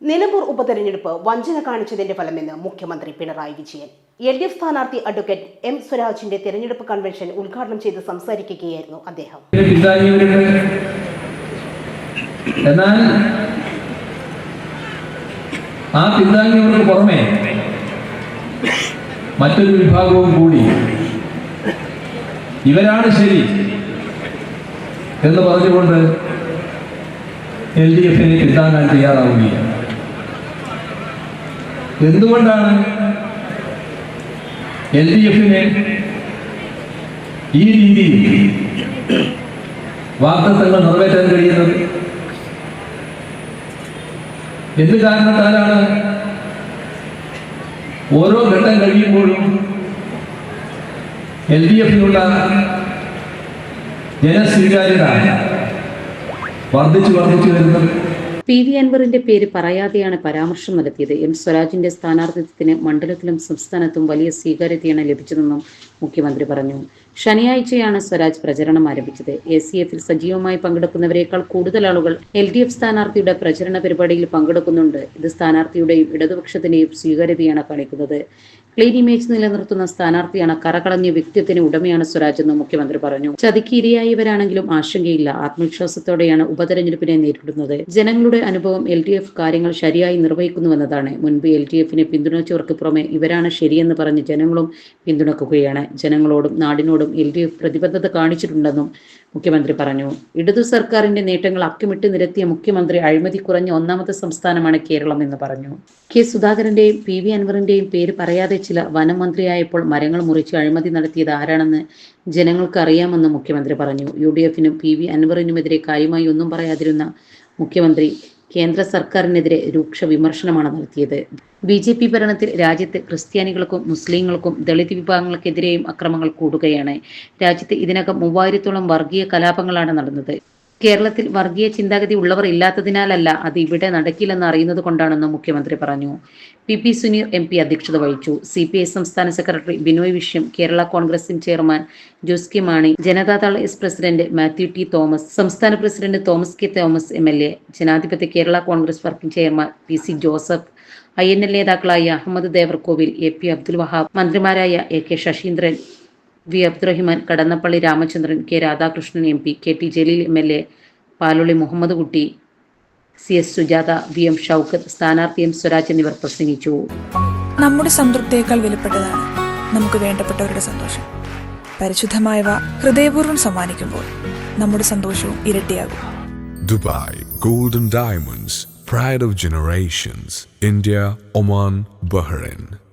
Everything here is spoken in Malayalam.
നിലമ്പൂർ ഉപതെരഞ്ഞെടുപ്പ് വഞ്ചന കാണിച്ചതിന്റെ ഫലമെന്ന് മുഖ്യമന്ത്രി Pinarayi Vijayan. L D F സ്ഥാനാർത്ഥി അഡ്വക്കേറ്റ് എം സ്വരാജിന്റെ തെരഞ്ഞെടുപ്പ് കൺവെൻഷൻ ഉദ്ഘാടനം ചെയ്ത് സംസാരിക്കുകയായിരുന്നു അദ്ദേഹം. എന്നാൽ ആ പിന്താങ്ങിയവർക്ക് പുറമെ മറ്റൊരു വിഭാഗവും കൂടി ഇവരാണ് ശരി എന്ന് പറഞ്ഞുകൊണ്ട് എൽ ഡി എഫിനെ പിന്താങ്ങാൻ തയ്യാറാവുകയില്ല എന്തുകൊണ്ടാണ് എൽ ഡി എഫിന് ഈ രീതിയിൽ വാഗ്ദത്തങ്ങൾ നിറവേറ്റാൻ കഴിയുന്നത്? എന്ത് കാരണത്താലാണ് ഓരോ ഘട്ടം കഴിയുമ്പോഴും എൽ ഡി എഫിനുള്ള ജനസ്വീകാര്യത വർദ്ധിച്ചു വർദ്ധിച്ചു വരുന്നത്? പി വി അൻവറിന്റെ പേര് പറയാതെയാണ് പരാമർശം നടത്തിയത്. എം സ്വരാജിന്റെ സ്ഥാനാർത്ഥിത്വത്തിന് മണ്ഡലത്തിലും സംസ്ഥാനത്തും വലിയ സ്വീകാര്യതയാണ് ലഭിച്ചതെന്നും മുഖ്യമന്ത്രി പറഞ്ഞു. ശനിയാഴ്ചയാണ് സ്വരാജ് പ്രചരണം ആരംഭിച്ചത്. എ സി എഫിൽ സജീവമായി പങ്കെടുക്കുന്നവരെക്കാൾ കൂടുതൽ ആളുകൾ എൽ ഡി എഫ് സ്ഥാനാർത്ഥിയുടെ പ്രചരണ പരിപാടിയിൽ പങ്കെടുക്കുന്നുണ്ട്. ഇത് സ്ഥാനാർത്ഥിയുടെയും ഇടതുപക്ഷത്തിന്റെയും സ്വീകാര്യതയാണ് കാണിക്കുന്നത്. ക്ലീൻ ഇമേജ് നിലനിർത്തുന്ന സ്ഥാനാർത്ഥിയാണ് കറകളഞ്ഞ വ്യക്തിത്വത്തിന് ഉടമയാണ് സ്വരാജ് എന്ന് മുഖ്യമന്ത്രി പറഞ്ഞു. ചതിക്ക് ഇരയായവരാണെങ്കിലും ആശങ്കയില്ല. ആത്മവിശ്വാസത്തോടെയാണ് ഉപതെരഞ്ഞെടുപ്പിനെ നേരിടുന്നത്. ജനങ്ങളുടെ അനുഭവം എൽ ഡി എഫ് കാര്യങ്ങൾ ശരിയായി നിർവഹിക്കുന്നുവെന്നതാണ്. മുൻപ് എൽ ഡി എഫിനെ പിന്തുണച്ചവർക്ക് പുറമെ ഇവരാണ് ശരിയെന്ന് പറഞ്ഞ് ജനങ്ങളും പിന്തുണക്കുകയാണ്. ജനങ്ങളോടും നാടിനോടും എൽ ഡി എഫ് പ്രതിബദ്ധത കാണിച്ചിട്ടുണ്ടെന്നും മുഖ്യമന്ത്രി പറഞ്ഞു. ഇടതു സർക്കാരിന്റെ നേട്ടങ്ങൾ അക്കമിട്ട് നിരത്തിയ മുഖ്യമന്ത്രി അഴിമതി കുറഞ്ഞ ഒന്നാമത്തെ സംസ്ഥാനമാണ് കേരളം എന്ന് പറഞ്ഞു. കെ സുധാകരന്റെയും പി വി അൻവറിന്റെയും പേര് പറയാതെ ചില വനമന്ത്രിയായപ്പോൾ മരങ്ങൾ മുറിച്ച് അഴിമതി നടത്തിയത് ആരാണെന്ന് ജനങ്ങൾക്ക് അറിയാമെന്ന് മുഖ്യമന്ത്രി പറഞ്ഞു. യു ഡി എഫിനും പി വി അൻവറിനുമെതിരെ കാര്യമായി ഒന്നും പറയാതിരുന്ന മുഖ്യമന്ത്രി കേന്ദ്ര സർക്കാരിനെതിരെ രൂക്ഷ വിമർശനമാണ് നടത്തിയത്. ബി ജെ പി ഭരണത്തിൽ രാജ്യത്ത് ക്രിസ്ത്യാനികൾക്കും മുസ്ലിങ്ങൾക്കും ദളിത് വിഭാഗങ്ങൾക്കെതിരെയും അക്രമങ്ങൾ കൂടുകയാണ്. രാജ്യത്ത് ഇതിനകം മൂവായിരത്തോളം വർഗീയ കലാപങ്ങളാണ് നടന്നത്. കേരളത്തിൽ വർഗീയ ചിന്താഗതി ഉള്ളവർ ഇല്ലാത്തതിനാലല്ല അത് ഇവിടെ നടക്കില്ലെന്ന് അറിയുന്നത് കൊണ്ടാണെന്ന് മുഖ്യമന്ത്രി പറഞ്ഞു. P P Suneer M P അധ്യക്ഷത വഹിച്ചു. സി പി ഐ സംസ്ഥാന secretary Binoy Viswam Kerala Congress chairman Jose K Mani Janata Dal S president Mathew T Thomas സംസ്ഥാന president Thomas K Thomas M L A ജനാധിപത്യ Kerala Congress working chairman P C Joseph I N L നേതാക്കളായ അഹമ്മദ് ദേവർകോവിൽ എ പി അബ്ദുൽ വഹാബ് മന്ത്രിമാരായ A K Saseendran V Abdurahiman Kadannappally Ramachandran K Radhakrishnan M P K T Jaleel M L A Palully Muhammad Kutty C S Sujatha V M Shoukath സ്ഥാനാർത്ഥി എം സ്വരാജ് എന്നിവർ പ്രസംഗിച്ചു. നമ്മുടെ സംതൃപ്തിയേക്കാൾ വിലപ്പെട്ടതാണ് നമുക്ക് വേണ്ടപ്പെട്ടവരുടെ സന്തോഷം. പരിശുദ്ധമായവ ഹൃദയപൂർവം സമ്മാനിക്കുമ്പോൾ നമ്മുടെ സന്തോഷവും ഇരട്ടിയാകും. Dubai golden diamonds pride of generations India Oman Bahrain.